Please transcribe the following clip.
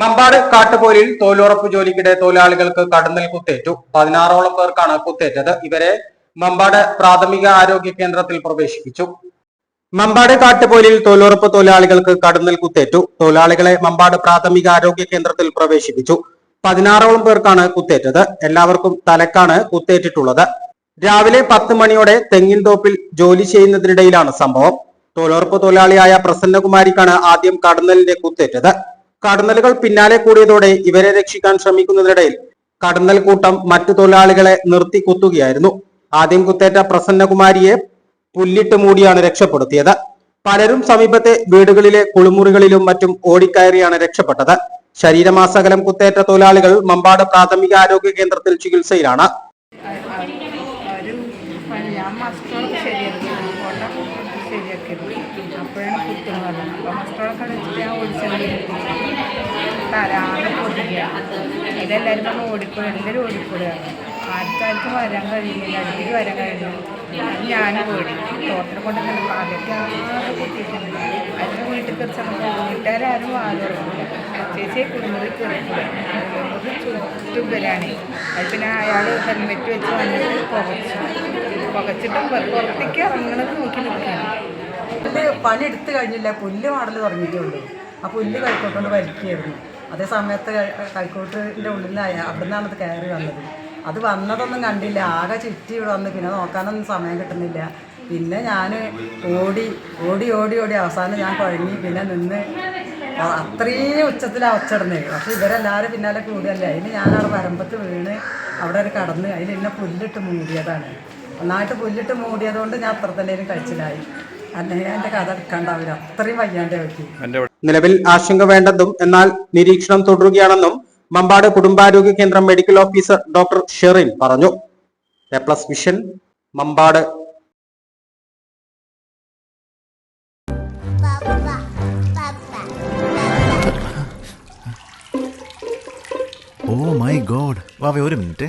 മമ്പാട് കാട്ടുപോലിൽ തൊഴിലുറപ്പ് ജോലിക്കിടെ തൊഴിലാളികൾക്ക് കടന്നൽ കുത്തേറ്റു. പതിനാറോളം പേർക്കാണ് കുത്തേറ്റത്. ഇവരെ മമ്പാട് പ്രാഥമിക ആരോഗ്യ കേന്ദ്രത്തിൽ പ്രവേശിപ്പിച്ചു. മമ്പാട് കാട്ടുപോലിൽ തൊഴിലുറപ്പ് തൊഴിലാളികൾക്ക് കടന്നൽ കുത്തേറ്റു. തൊഴിലാളികളെ മമ്പാട് പ്രാഥമിക ആരോഗ്യ കേന്ദ്രത്തിൽ പ്രവേശിപ്പിച്ചു. പതിനാറോളം പേർക്കാണ് കുത്തേറ്റത്. എല്ലാവർക്കും തലക്കാണ് കുത്തേറ്റിട്ടുള്ളത്. രാവിലെ പത്ത് മണിയോടെ തെങ്ങിൻ തോപ്പിൽ ജോലി ചെയ്യുന്നതിനിടയിലാണ് സംഭവം. തൊഴിലുറപ്പ് തൊഴിലാളിയായ പ്രസന്നകുമാരിക്കാണ് ആദ്യം കടന്നലിന്റെ കുത്തേറ്റത്. കടന്നലുകൾ പിന്നാലെ കൂടിയതോടെ ഇവരെ രക്ഷിക്കാൻ ശ്രമിക്കുന്നതിനിടയിൽ കടന്നൽ കൂട്ടം മറ്റു തൊഴിലാളികളെ നിർത്തി കുത്തുകയായിരുന്നു. ആദ്യം കുത്തേറ്റ പ്രസന്നകുമാരിയെ പുല്ലിട്ട് മൂടിയാണ് രക്ഷപ്പെടുത്തിയത്. പലരും സമീപത്തെ വീടുകളിലെ കുളിമുറികളിലും മറ്റും ഓടിക്കയറിയാണ് രക്ഷപ്പെട്ടത്. ശരീരമാസകലം കുത്തേറ്റ തൊഴിലാളികൾ മമ്പാട് പ്രാഥമിക ആരോഗ്യ കേന്ദ്രത്തിൽ ചികിത്സയിലാണ് ഒരു പണി ഞാൻ മസ്റ്ററൊക്കെ ശരിയാക്കി കോട്ട ശരിയാക്കിയത് അപ്പോഴാണ് കുത്തുന്നത് പറഞ്ഞത് അപ്പോൾ മസ്റ്ററൊക്കെ വെച്ചിട്ട് ഞാൻ ഓടിച്ചത് തരാതെ ഇതെല്ലാവരും നമ്മൾ ഓടിക്കൂടുക എല്ലാവരും വരാൻ കഴിയുന്നില്ല. അടുത്തേക്ക് വരാൻ കഴിയുന്നില്ല. ഞാനും ഓടി. തോട്ടനെ കൊണ്ട് ആദ്യമൊക്കെ ആകെ പൊട്ടിയിട്ടുണ്ട് അതിന്റെ വീട്ടിൽ കയറിച്ചപ്പോൾ വീട്ടുകാരും വാൽ തുറക്കില്ല. ചേച്ചി കുടുംബത്തിൽ കയറിക്കില്ല വരാണ് അത് പിന്നെ അയാൾ ഹെൽമെറ്റ് വെച്ച് വന്നിട്ട് പുകച്ചു. പുകച്ചിട്ടും പുറത്തേക്ക് ഇറങ്ങണത് നോക്കി പണിയെടുത്ത് കഴിഞ്ഞില്ല പുല്ല് മാടൽ തുടങ്ങിയിട്ടുള്ളൂ ആ പുല്ല് കൈക്കോട്ടുകൊണ്ട് വലിക്കുകയായിരുന്നു. അതേ സമയത്ത് കൈക്കോട്ടിന്റെ ഉള്ളിൽ അവിടുന്നാണ് അത് കയറി വന്നത്. അത് വന്നതൊന്നും കണ്ടില്ല. ആകെ ചുറ്റി ഇവിടെ വന്ന്. പിന്നെ നോക്കാനൊന്നും സമയം കിട്ടുന്നില്ല. പിന്നെ ഞാൻ ഓടി ഓടി ഓടി ഓടി അവസാനം ഞാൻ കുഴങ്ങി. പിന്നെ നിന്ന് അത്രയും ഉച്ചത്തിലാണ് ഒച്ചിടുന്നത് പക്ഷെ ഇവരെല്ലാവരും പിന്നാലെ കൂടിയല്ലേ? അതിന് ഞാൻ അവിടെ വരമ്പത്ത് വീണ് അവിടെ ഒരു കടന്ന് അതിൽ എന്നെ പുല്ലിട്ട് മൂടിയതാണ്. നന്നായിട്ട് പുല്ലിട്ട് മൂടിയതുകൊണ്ട് ഞാൻ അത്ര തന്നെ കഴിച്ചിലായി. അല്ലെങ്കിൽ എന്റെ കഥ എടുക്കാണ്ടാവില്ല. അത്രയും വയ്യാണ്ട് വെക്കി നിലവിൽ ആശങ്ക വേണ്ടെന്നും എന്നാൽ നിരീക്ഷണം തുടരുകയാണെന്നും മമ്പാട് കുടുംബാരോഗ്യ കേന്ദ്രം മെഡിക്കൽ ഓഫീസർ ഡോക്ടർ ഷെറിൻ പറഞ്ഞു. A plus vision Mampad. Oh my god. വാവേ ഒരു minute.